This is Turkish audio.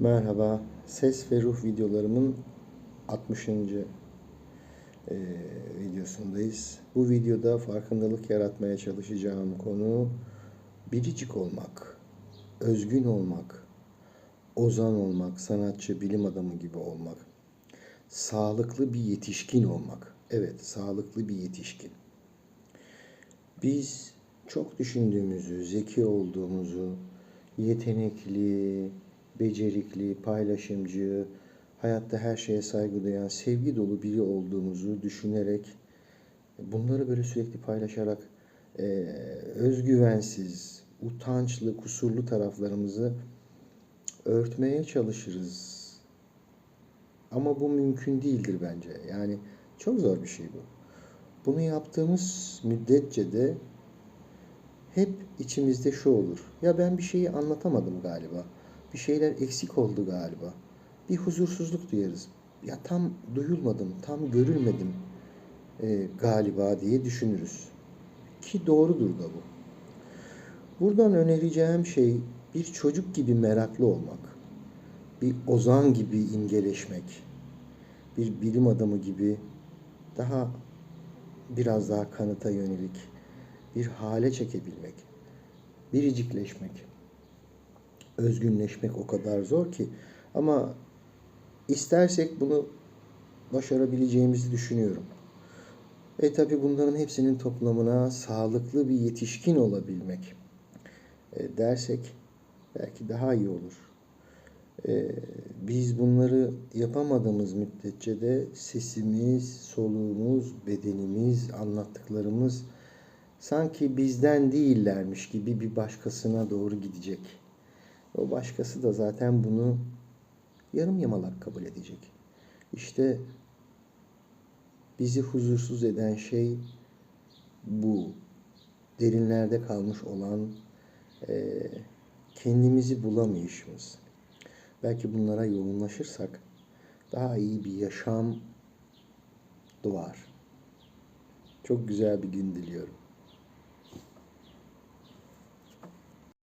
Merhaba, ses ve ruh videolarımın 60. eee, videosundayız. Bu videoda farkındalık yaratmaya çalışacağım konu biricik olmak, özgün olmak, ozan olmak, sanatçı, bilim adamı gibi olmak, sağlıklı bir yetişkin olmak. Evet, sağlıklı bir yetişkin. Biz çok düşündüğümüzü, zeki olduğumuzu, yetenekli, becerikli, paylaşımcı, hayatta her şeye saygı duyan, sevgi dolu biri olduğumuzu düşünerek bunları böyle sürekli paylaşarak eee, özgüvensiz, utançlı, kusurlu taraflarımızı örtmeye çalışırız. Ama bu mümkün değildir bence. Yani çok zor bir şey bu. Bunu yaptığımız müddetçe de hep içimizde şu olur. Ya ben bir şeyi anlatamadım galiba. Bir şeyler eksik oldu galiba. Bir huzursuzluk duyarız. Ya tam duyulmadım, tam görülmedim e, galiba diye düşünürüz. Ki doğrudur da bu. Buradan önereceğim şey bir çocuk gibi meraklı olmak. Bir ozan gibi imgeleşmek. Bir bilim adamı gibi daha biraz daha kanıta yönelik bir hale çekebilmek. Biricikleşmek. Özgünleşmek o kadar zor ki ama istersek bunu başarabileceğimizi düşünüyorum. E tabi bunların hepsinin toplamına sağlıklı bir yetişkin olabilmek e, dersek belki daha iyi olur. E, biz bunları yapamadığımız müddetçe de sesimiz, soluğumuz, bedenimiz, anlattıklarımız sanki bizden değillermiş gibi bir başkasına doğru gidecek. O başkası da zaten bunu yarım yamalak kabul edecek. İşte bizi huzursuz eden şey bu. Derinlerde kalmış olan e, kendimizi bulamayışımız. Belki bunlara yoğunlaşırsak daha iyi bir yaşam doğar. Çok güzel bir gün diliyorum.